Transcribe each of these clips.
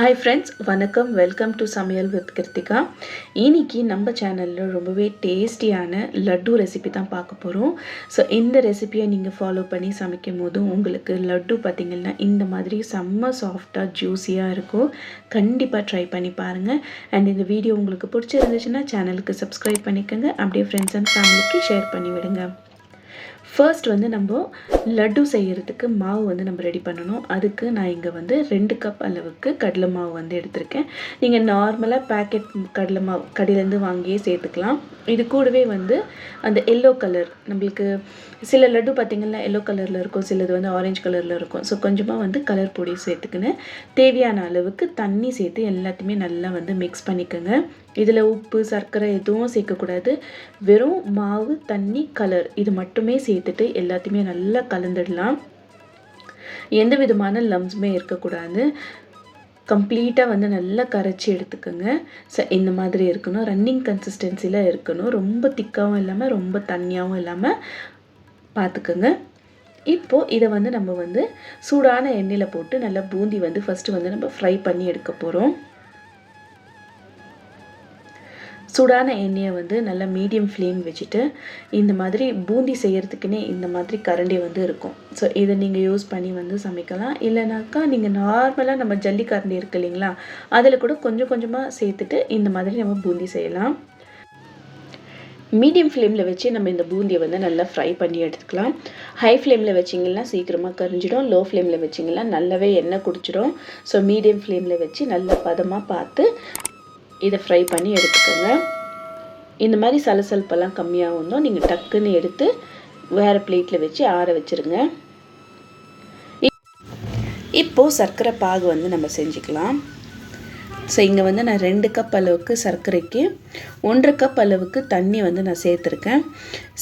Hi friends வணக்கம். Welcome to சமையல் with Krithika. இன்னைக்கு நம்ம சேனலில் ரொம்பவே டேஸ்டியான லட்டு ரெசிபி தான் பார்க்க போகிறோம் ஸோ இந்த ரெசிபியை நீங்கள் ஃபாலோ பண்ணி சமைக்கும் போது உங்களுக்கு லட்டு பார்த்திங்கன்னா இந்த மாதிரி செம்ம சாஃப்டாக ஜூஸியாக இருக்கும். கண்டிப்பாக ட்ரை பண்ணி பாருங்கள் அண்ட் இந்த வீடியோ உங்களுக்கு பிடிச்சிருந்துச்சுன்னா சேனலுக்கு சப்ஸ்கிரைப் பண்ணிக்கோங்க. அப்படியே ஃப்ரெண்ட்ஸ் அண்ட் ஃபேமிலிக்கு ஷேர் பண்ணி விடுங்க ஃபர்ஸ்ட் வந்து நம்ம லட்டு செய்கிறதுக்கு மாவு வந்து நம்ம ரெடி பண்ணணும். அதுக்கு நான் இங்கே வந்து ரெண்டு கப் அளவுக்கு கடலை மாவு வந்து எடுத்திருக்கேன். நீங்கள் நார்மலாக பேக்கெட் கடலை மாவு கடையிலேருந்து வாங்கியே சேர்த்துக்கலாம். இது கூடவே வந்து அந்த எல்லோ கலர் நம்மளுக்கு சில லட்டு பார்த்திங்கன்னா எல்லோ கலரில் இருக்கும் சிலது வந்து ஆரஞ்சு கலரில் இருக்கும். ஸோ கொஞ்சமாக வந்து கலர் பொடி சேர்த்துக்கின்னு தேவையான அளவுக்கு தண்ணி சேர்த்து எல்லாத்தையுமே நல்லா வந்து மிக்ஸ் பண்ணிக்கோங்க. இதில் உப்பு சர்க்கரை எதுவும் சேர்க்கக்கூடாது. வெறும் மாவு தண்ணி கலர் இது மட்டுமே சேர்த்துட்டு எல்லாத்தையுமே நல்லா கலந்துடலாம். எந்த விதமான லம்ஸுமே இருக்கக்கூடாது. கம்ப்ளீட்டாக வந்து நல்லா கரைச்சி எடுத்துக்கோங்க. ஸோ இந்த மாதிரி இருக்கணும். ரன்னிங் கன்சிஸ்டன்சியில் இருக்கணும். ரொம்ப திக்காகவும் இல்லாமல் ரொம்ப தண்ணியாகவும் இல்லாமல் பார்த்துக்கோங்க இப்போது இதை வந்து நம்ம வந்து சூடான எண்ணெயில் போட்டு நல்லா பூந்தி வந்து ஃபஸ்ட்டு வந்து நம்ம ஃப்ரை பண்ணி எடுக்க போகிறோம் சூடான எண்ணெயை வந்து நல்லா மீடியம் ஃப்ளேம் வச்சுட்டு இந்த மாதிரி பூந்தி செய்கிறதுக்குனே இந்த மாதிரி கரண்டி வந்து இருக்கும். ஸோ இதை நீங்கள் யூஸ் பண்ணி வந்து சமைக்கலாம். இல்லைனாக்கா நீங்கள் நார்மலாக நம்ம ஜல்லி கரண்டி இருக்கு இல்லைங்களா அதில் கூட கொஞ்சம் கொஞ்சமாக சேர்த்துட்டு இந்த மாதிரி நம்ம பூந்தி செய்யலாம். மீடியம் ஃப்ளேமில் வச்சு நம்ம இந்த பூந்தியை வந்து நல்லா ஃப்ரை பண்ணி எடுத்துக்கலாம். ஹை ஃப்ளேமில் வச்சிங்கன்னா சீக்கிரமாக கரிஞ்சிடும். லோ ஃப்ளேமில் வச்சிங்கன்னா நல்லாவே எண்ணெய் குடிச்சிடும். ஸோ மீடியம் ஃப்ளேமில் வச்சு நல்லா பதமாக பார்த்து இதை ஃப்ரை பண்ணி எடுத்துக்கோங்க. இந்த மாதிரி சலசலப்பெல்லாம் கம்மியாக வந்தோம் நீங்கள் டக்குன்னு எடுத்து வேறு பிளேட்டில் வச்சு ஆற வச்சுருங்க. இப்போது சர்க்கரை பாகு வந்து நம்ம செஞ்சுக்கலாம். ஸோ இங்கே வந்து நான் ரெண்டு கப் அளவுக்கு சர்க்கரைக்கு ஒன்றரை கப் அளவுக்கு தண்ணி வந்து நான் சேர்த்துருக்கேன்.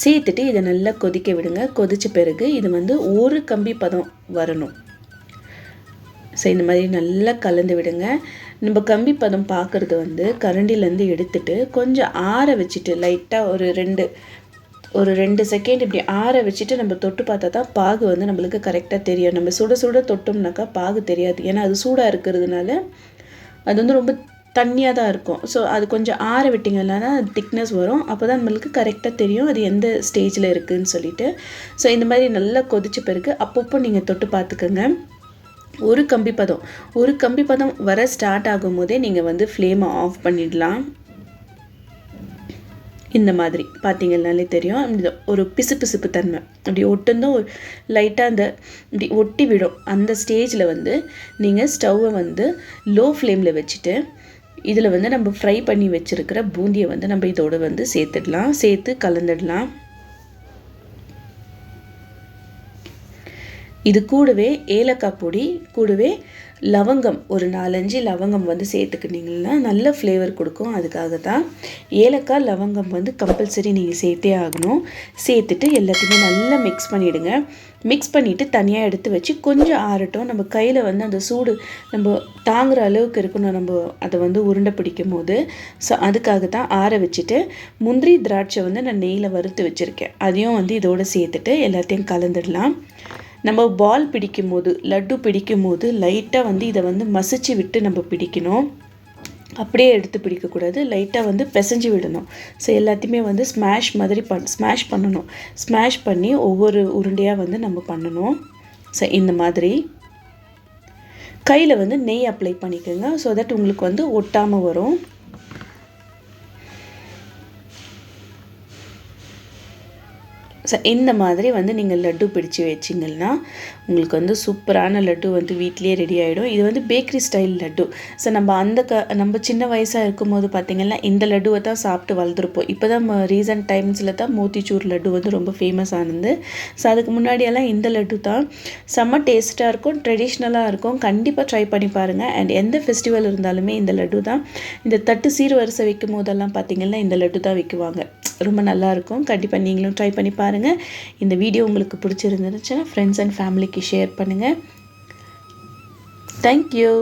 சேர்த்துட்டு இதை நல்லா கொதிக்க விடுங்க. கொதித்த பிறகு இது வந்து ஒரு கம்பி பதம் வரணும். ஸோ இந்த மாதிரி நல்லா கலந்து விடுங்க. நம்ம கம்பி பதம் பார்க்குறது வந்து கரண்டிலேருந்து எடுத்துட்டு கொஞ்சம் ஆற வச்சுட்டு லைட்டாக ஒரு ரெண்டு ஒரு ரெண்டு செகண்ட் இப்படி ஆற வச்சுட்டு நம்ம தொட்டு பார்த்தா தான் பாகு வந்து நம்மளுக்கு கரெக்டாக தெரியும். நம்ம சுட சுட தொட்டோம்னாக்கா பாகு தெரியாது. ஏன்னா அது சூடாக இருக்கிறதுனால அது வந்து ரொம்ப தண்ணியாக தான் இருக்கும். ஸோ அது கொஞ்சம் ஆற விட்டிங்கன்னா திக்னஸ் வரும். அப்போ தான் நம்மளுக்கு கரெக்டாக தெரியும் அது எந்த ஸ்டேஜில் இருக்குதுன்னு சொல்லிட்டு. ஸோ இந்த மாதிரி நல்லா கொதிச்ச பிறகு அப்பப்போ நீங்கள் தொட்டு பார்த்துக்கோங்க. ஒரு கம்பி பதம். ஒரு கம்பி பதம் வர ஸ்டார்ட் ஆகும் போதே நீங்கள் வந்து ஃப்ளேமை ஆஃப் பண்ணிடலாம். இந்த மாதிரி. பார்த்தீங்கன்னாலே தெரியும். இந்த ஒரு பிசு பிசுப்பு தன்மை. அப்படி ஒட்டுந்தும் லைட்டாக அந்த இப்படி ஒட்டி விடும். அந்த ஸ்டேஜில் வந்து நீங்கள் ஸ்டவ்வை வந்து லோ ஃப்ளேமில் வச்சுட்டு இதில் வந்து நம்ம ஃப்ரை பண்ணி வச்சுருக்கிற பூந்தியை வந்து நம்ம இதோடு வந்து சேர்த்துடலாம். சேர்த்து கலந்துடலாம். இது கூடவே ஏலக்காய் பொடி கூடவே லவங்கம். ஒரு நாலஞ்சு லவங்கம் வந்து சேர்த்துக்கிட்டிங்கன்னா நல்ல ஃப்ளேவர் கொடுக்கும். அதுக்காக தான் ஏலக்காய் லவங்கம் வந்து கம்பல்சரி நீங்கள் சேர்த்தே ஆகணும். சேர்த்துட்டு எல்லாத்தையுமே நல்லா மிக்ஸ் பண்ணிவிடுங்க மிக்ஸ் பண்ணிவிட்டு தனியாக எடுத்து வச்சு கொஞ்சம் ஆறட்டும். நம்ம கையில் வந்து அந்த சூடு நம்ம தாங்குகிற அளவுக்கு இருக்கணும். நம்ம அதை வந்து உருண்டை பிடிக்கும் போது ஸோ அதுக்காக தான் ஆற வச்சுட்டு முந்திரி திராட்சை வந்து நான் நெய்யில் வறுத்து வச்சுருக்கேன். அதையும் வந்து இதோடு சேர்த்துட்டு எல்லாத்தையும் கலந்துடலாம். நம்ம பால் பிடிக்கும் போது லட்டு பிடிக்கும் போது லைட்டாக வந்து இதை வந்து மசிச்சு விட்டு நம்ம பிடிக்கணும். அப்படியே எடுத்து பிடிக்கக்கூடாது. லைட்டாக வந்து பிசைஞ்சு விடணும். ஸோ எல்லாத்தையுமே வந்து ஸ்மாஷ் மாதிரி பண் ஸ்மாஷ் பண்ணணும். ஸ்மாஷ் பண்ணி ஒவ்வொரு உருண்டையாக வந்து நம்ம பண்ணணும். ஸோ இந்த மாதிரி. கையில் வந்து நெய் அப்ளை பண்ணிக்கோங்க. ஸோ தட் உங்களுக்கு வந்து ஒட்டாமல் வரும். ஸோ இந்த மாதிரி வந்து நீங்கள் லட்டு பிடிச்சி வச்சிங்கன்னா உங்களுக்கு வந்து சூப்பரான லட்டு வந்து வீட்லேயே ரெடி ஆகிடும் இது வந்து பேக்கரி ஸ்டைல் லட்டு. ஸோ நம்ம அந்த க நம்ம சின்ன வயசாக இருக்கும்போது பார்த்திங்கன்னா இந்த லட்டுவை தான் சாப்பிட்டு வளர்ந்துருப்போம் இப்போ தான் ரீசன்ட் டைம்ஸில் தான் மோத்திச்சூர் லட்டு வந்து ரொம்ப ஃபேமஸ் ஆனது. ஸோ அதுக்கு முன்னாடியெல்லாம் இந்த லட்டு தான். செம்ம டேஸ்ட்டாக இருக்கும் ட்ரெடிஷ்னலாக இருக்கும். கண்டிப்பாக ட்ரை பண்ணி பாருங்கள் அண்ட் எந்த ஃபெஸ்டிவல் இருந்தாலுமே இந்த லட்டு தான். இந்த தட்டு சீர் வரிசை வைக்கும் போதெல்லாம் பார்த்திங்கன்னா இந்த லட்டு தான் விற்குவாங்க ரொம்ப நல்லாயிருக்கும். கண்டிப்பாக நீங்களும் ட்ரை பண்ணி பாருங்கள் இந்த வீடியோ உங்களுக்கு பிடிச்சிருந்துச்சுன்னா ஃப்ரெண்ட்ஸ் அண்ட் ஃபேமிலிக்கு ஷேர் பண்ணுங்கள் தேங்க்யூ